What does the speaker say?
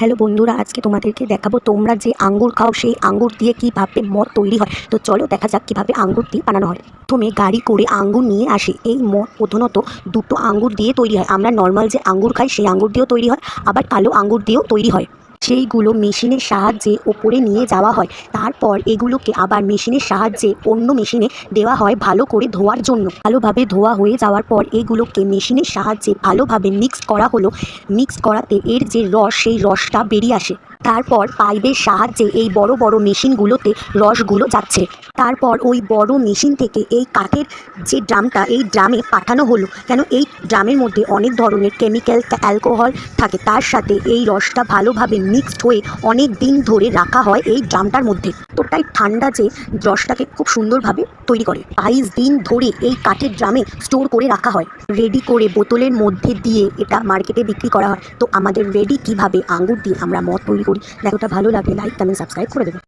Hello বন্ধুরা, আজকে তোমাদেরকে দেখাবো তোমরা যে আঙ্গুর খাও, সেই আঙ্গুর দিয়ে কীভাবে মদ তৈরি হয়। তো চলো দেখা যাক কীভাবে আঙ্গুর দিয়ে বানানো হয়। প্রথমে গাড়ি করে আঙ্গুর নিয়ে আসে। এই মদ প্রধানত দুটো আঙ্গুর দিয়ে তৈরি হয়। আমরা নর্মাল যে আঙ্গুর খাই, সেই আঙ্গুর দিয়েও তৈরি হয়, আবার কালো আঙ্গুর দিয়েও তৈরি হয়। সেইগুলো মেশিনের সাহায্যে ওপরে নিয়ে যাওয়া হয়। তারপর এগুলোকে আবার মেশিনের সাহায্যে অন্য মেশিনে দেওয়া হয় ভালো করে ধোয়ার জন্য। ভালোভাবে ধোয়া হয়ে যাওয়ার পর এগুলোকে মেশিনের সাহায্যে ভালোভাবে মিক্স করা হলো। মিক্স করাতে এর যে রস, সেই রসটা বেরিয়ে আসে। তারপর পাইপের সাহায্যে এই বড় বড় মেশিনগুলোতে রসগুলো যাচ্ছে। তারপর ওই বড় মেশিন থেকে এই কাঠের যে ড্রামটা, এই ড্রামে পাঠানো হলো। কেন এই ড্রামের মধ্যে অনেক ধরনের কেমিক্যাল অ্যালকোহল থাকে। তার সাথে এই রসটা ভালোভাবে মিক্সড হয়ে অনেক দিন ধরে রাখা হয় এই ড্রামটার মধ্যে। তোটাই ঠান্ডা যে রসটাকে খুব সুন্দরভাবে তৈরি করে। বাইশ দিন ধরে এই কাঠের ড্রামে স্টোর করে রাখা হয়। রেডি করে বোতলের মধ্যে দিয়ে এটা মার্কেটে বিক্রি করা হয়। তো আমাদের রেডি কীভাবে? আঙ্গুর দিয়ে আমরা মদ তৈরি করি দেখোটা ভালো লাগলে লাইক কমেন্ট সাবস্ক্রাইব করে দেবে